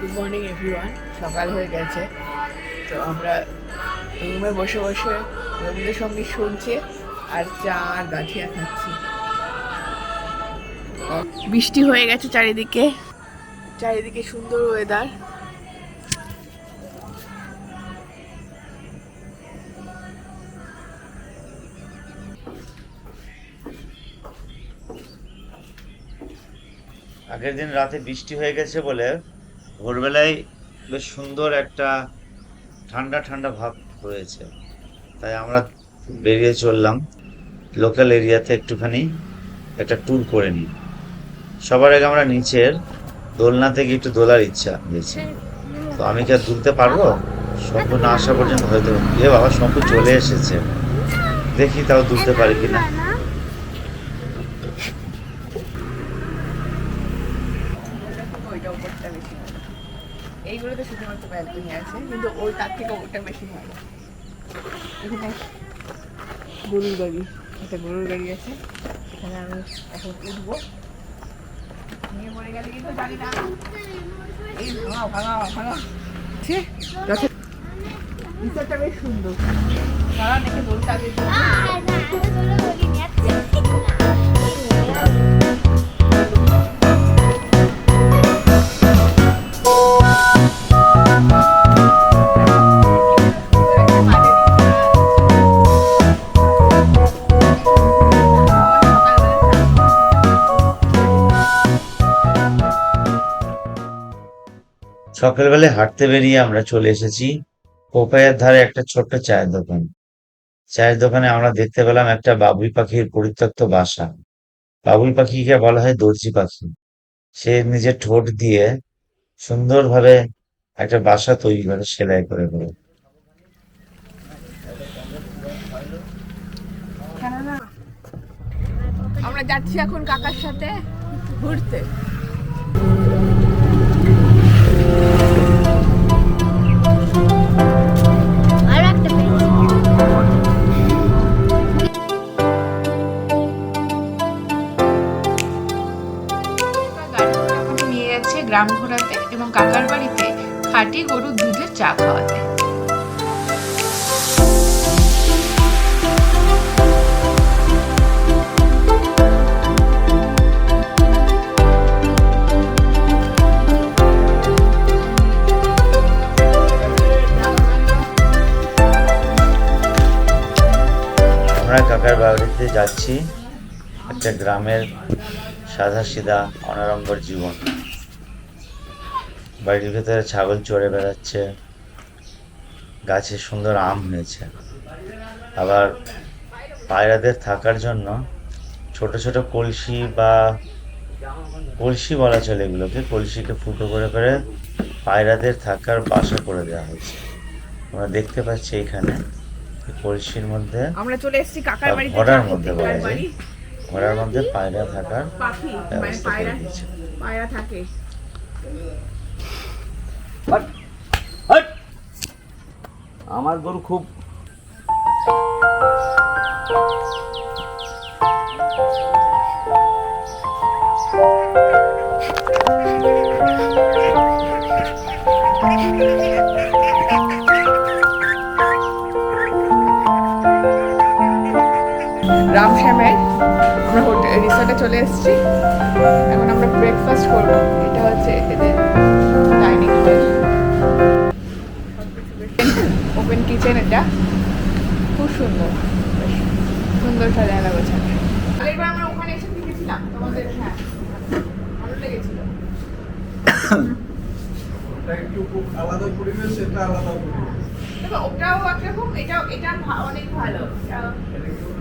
Good morning everyone সকাল হয়ে গেছে। তো আমরা রুমে বসে বসে রবীন্দ্রসঙ্গীত শুনছি আর চা আর গাঠিয়া খাচ্ছি। বৃষ্টি হয়ে গেছে চারিদিকে। চারিদিকে সুন্দর ওয়েদার আগের দিন রাতে বৃষ্টি হয়ে গেছে বলে ভোরবেলায় বেশ সুন্দর একটা ঠান্ডা ঠান্ডা ভাব রয়েছে তাই আমরা বেরিয়ে চললাম লোকাল এরিয়াতে একটুখানি একটা ট্যুর করে নিই। সবার আগে আমরা নিচের দোলনা থেকে একটু দোলার ইচ্ছা হয়েছে তো আমি কি আর দুলতে পারব? শঙ্কু না আসা পর্যন্ত হয়তো এ বাবা, শঙ্কু চলে এসেছে। দেখি তাও দুলতে পারি কিনা ওইটা উপরটা বেশি ভালো এইগুলোতে শুধুমাত্র ব্যালকনি আছে, কিন্তু ওই তার থেকে ওটা বেশি ভালো। এখানে গরুর গাড়ি, একটা গরুর গাড়ি আছে, এখানে আমি এখন উঠবো। নিয়ে গেলে কিন্তু জানি এই ভাঙা ভাঙা ভাঙা ছে যথেষ্ট বেশ সুন্দর। তারা দেখে বলতে আগে সকালবেলায় হাঁটতে বেরিয়ে আমরা চলে এসেছি কোপাইয়ের ধারে একটা ছোট্ট চায়ের দোকান। চায়ের দোকানে আমরা দেখতে পেলাম একটা বাবুই পাখির পরিত্যক্ত বাসা। বাবুই পাখিকে বলা হয় দর্জি পাখি। সে নিজের ঠোঁট দিয়ে সুন্দরভাবে একটা বাসা তৈরি করে, সেলাই করে করে আমরা যাচ্ছি এখন কাকার সাথে ঘুরতে। যাচ্ছি একটা গ্রামের সাদা সিধা অনারম্বর জীবন। বাড়ির ভেতরে ছাগল চড়ে বেড়াচ্ছে। গাছে সুন্দর আম হয়েছে। আবার পায়রাদের থাকার জন্য ছোট ছোট কলসি বা কলসি বলা চলে এগুলোকে, কলসিকে ফুটো করে করে পায়রাদের থাকার বাসা করে দেওয়া হয়েছে। আমরা দেখতে পাচ্ছি এখানে কলসির মধ্যে আমরা চলে এসেছি কাকার বাড়িতে ঘোড়ার মধ্যে বলা যায়। ঘোড়ার মধ্যে পায়রা থাকার পাখি মানে পায়রা পায়রা থাকে। আমার গরু খুব রামশ্যামের হোটেল চলে এসেছি। এখন আমরা ব্রেকফাস্ট করব। এটা হচ্ছে এদের ডাইনিং হল ওপেন কিচেন এটা। খুব সুন্দর। সুন্দর সাজানো গোছানো। আমরা ওখানে এসে দেখেছিলাম তোমাদের হ্যাঁ ভালো লেগেছিল। ওটা একটু খুব আলাদা পরিবেশ এটা আলাদা পরিবেশ। ওটাও একরকম এটা এটা অনেক ভালো।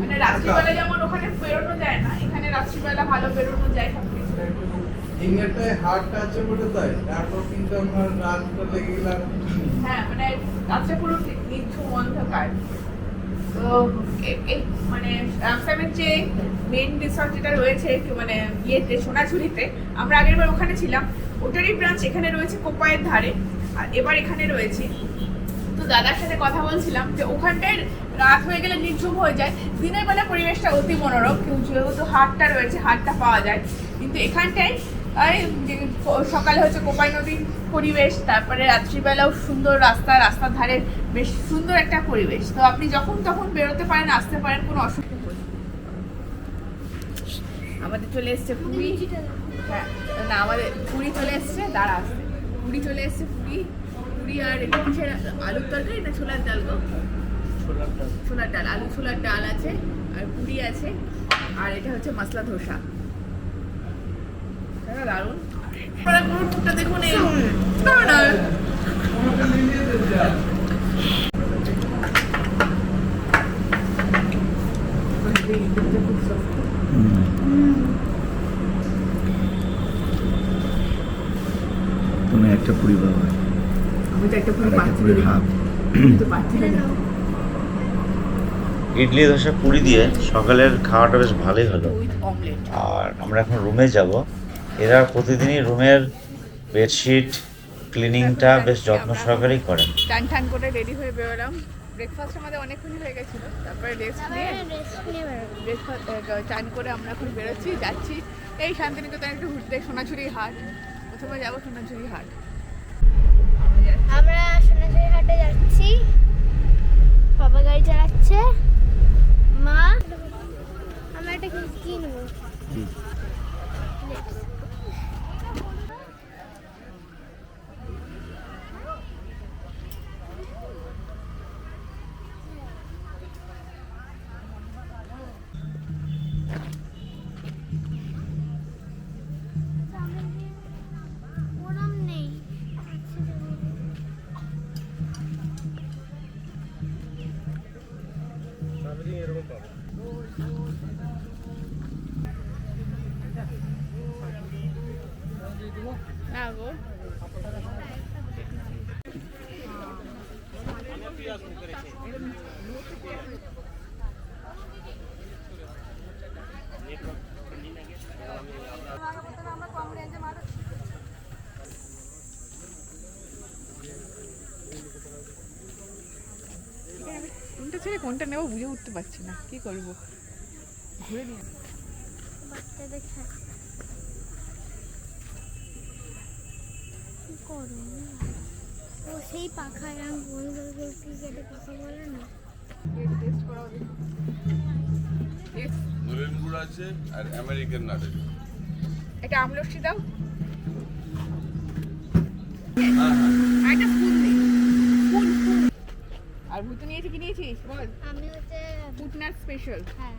মানে রাত্রিবেলা যেমন ওখানে বেরোনো যায় না রাত্রিবেলা ভালো বেরোনো যায় সব কিছু দিনেরটায় হাটটা আছে বলে তাই। তারপর কিন্তু আমার রাতটা লেগে গেলাম। হ্যাঁ মানে রাত্রে পুরো নিঝুম অন্ধকার। তো মানে রামসামের যে মেন রিসর্ট যেটা রয়েছে মানে ইয়েতে সোনাঝুরিতে আমরা আগের বার ওখানে ছিলাম। ওটারই ব্রাঞ্চ এখানে রয়েছে কোপায়ের ধারে। আর এবার এখানে রয়েছে দাদার সাথে কথা বলছিলাম যে ওখানটায় রাত হয়ে গেলে নির্ঝুম হয়ে যায়। দিনের বেলা পরিবেশটা অতি মনোরম কিন্তু যেহেতু হাটটা রয়েছে হাটটা পাওয়া যায়। কিন্তু এখানটায় সকালে হচ্ছে কোপাই নদীর পরিবেশ তারপরে রাত্রিবেলাও সুন্দর রাস্তা রাস্তার ধারে বেশ সুন্দর একটা পরিবেশ। তো আপনি যখন তখন বেরোতে পারেন আসতে পারেন কোনো অসুবিধা। আমাদের চলে এসছে পুরী। হ্যাঁ না আমাদের পুরী চলে এসছে দাঁড়া আসছে পুরী চলে এসছে পুরী। পুরী আর এটা কিসের? আলুর তরকারি না ছোলার ডাল গো? ছোলার ডাল। আলু ছোলার ডাল আছে আর পুরি আছে আর এটা হচ্ছে মশলা ধোসা। এটা দারুণ। এবার গরুর টুকটা দেখুন এই। না না আমাকে মিলিয়ে দে যা। তুমি একটা পুরি বাবা। ইডলি ধোসা পুরি দিয়ে সকালের খাওয়াটা বেশ ভালোই হলো। আর আমরা এখন রুমে যাব। এরা প্রতিদিনই রুমের বেডশিট ক্লিনিংটা বেশ যত্ন সহকারেই করেন টান টান করে রেডি হয়ে বেরোলাম। ব্রেকফাস্ট আমাদের অনেকক্ষণই হয়ে গেছিল তারপরে রেস্ট নিয়ে। ব্রেকফাস্ট চান করে আমরা এখন বেরোচ্ছি যাচ্ছি। এই শান্তিনিকেতন একটু ঘুরতে সোনাঝুরি হাট। প্রথমে যাব সোনাঝুরি হাট। আমরা সোনাঝুরি হাটে যাচ্ছি। বাবা গাড়ি চালাচ্ছে। মা আমরা একটা কিনবো। কোনটা ছেড়ে কোনটা নেব বুঝে উঠতে পারছি না। কি করব? ঘুরে নিয়ে ও সেই পাখা এরকম গোল গোল গোল ক্রিকেটে পাখা বলে না। টেস্ট করা গুড় আছে আর আমেরিকান নাট এটা দাও। আর ভুতু নিয়েছি কি নিয়েছিস? বল। আমি হচ্ছে ফুটনাট স্পেশাল হ্যাঁ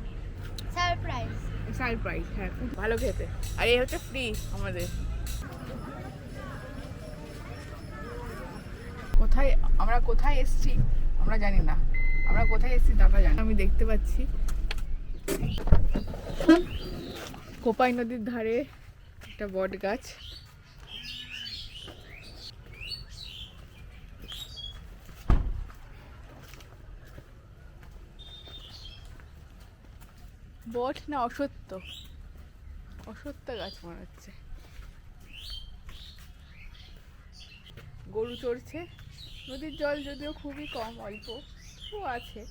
সারপ্রাইজ সারপ্রাইজ হ্যাঁ খুব ভালো খেতে। আর এই হচ্ছে ফ্রি আমাদের। কোথায় আমরা কোথায় এসেছি আমরা জানি না। আমরা কোথায় এসেছি দাদা জানি আমি দেখতে পাচ্ছি। কোপাই নদীর ধারে একটা বট গাছ বট না অসত্য? অসত্য গাছ মনে হচ্ছে। গরু চড়ছে। নদীর জল যদিও খুবই কম, অল্প, ও আছে।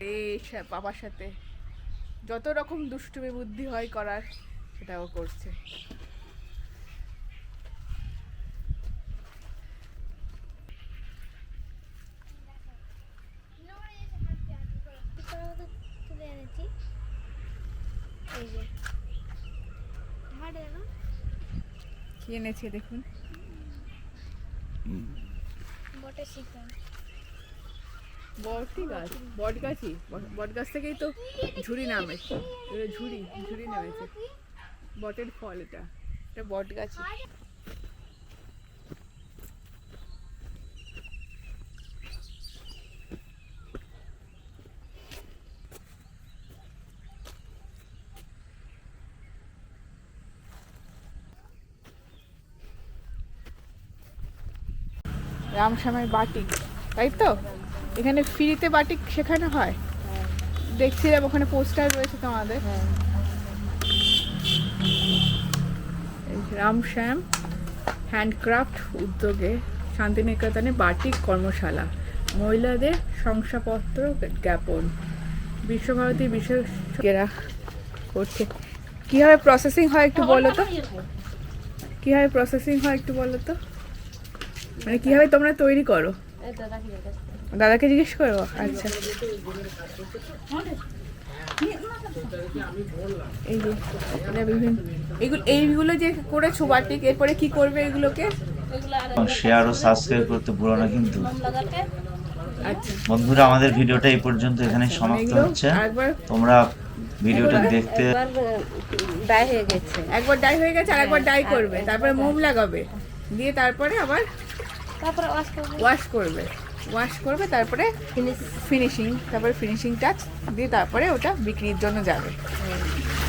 এই বাবার সাথে যত রকম দুষ্টুমি বুদ্ধি হয় করার, সেটাও করছে তুলে এনেছি এই যে হাটে না কি এনেছে দেখুন। বটের গাছ বট গাছই বট- বট গাছ থেকেই তো ঝুড়ি নামে। ঝুড়ি ঝুড়ি নামেছে। বটের ফল এটা। এটা বট গাছই রামশ্যামের বাটিক, তাই তো? এখানে ফ্রিতে বাটিক শেখানো হয়। দেখছিলাম ওখানে পোস্টার রয়েছে তোমাদের। রামশ্যাম হ্যান্ডক্রাফট উদ্যোগে শান্তিনিকেতনে বাটিক কর্মশালা, মহিলাদের শংসাপত্র জ্ঞাপন, বিশ্বভারতী বিশেষজ্ঞরা করছে। কীভাবে প্রসেসিং হয় একটু বলো তো? কীভাবে প্রসেসিং হয় একটু বলো তো? মানে কীভাবে তোমরা তৈরি করো? দাদাকে জিজ্ঞেস করব আচ্ছা। এই যে এটা বিভিন্ন এগুলো এইগুলো যে করেছ বাটিক এরপরে কি করবে এগুলোকে? শেয়ার ও সাবস্ক্রাইব করতে ভুলো না কিন্তু। আচ্ছা। বন্ধুরা আমাদের ভিডিওটা এই পর্যন্ত এখানে সমাপ্ত এগুলো হচ্ছে। একবার তোমরা ভিডিওটা দেখতে ডাই হয়ে গেছে। একবার ডাই হয়ে গেছে আর একবার ডাই করবে। তারপরে মোম লাগাবে। দিয়ে তারপরে আবার তারপরে ওয়াশ করবে। ওয়াশ করবে। ওয়াশ করবে তারপরে ফিনিশিং তারপরে ফিনিশিং টাচ দিয়ে তারপরে ওটা বিক্রির জন্য যাবে।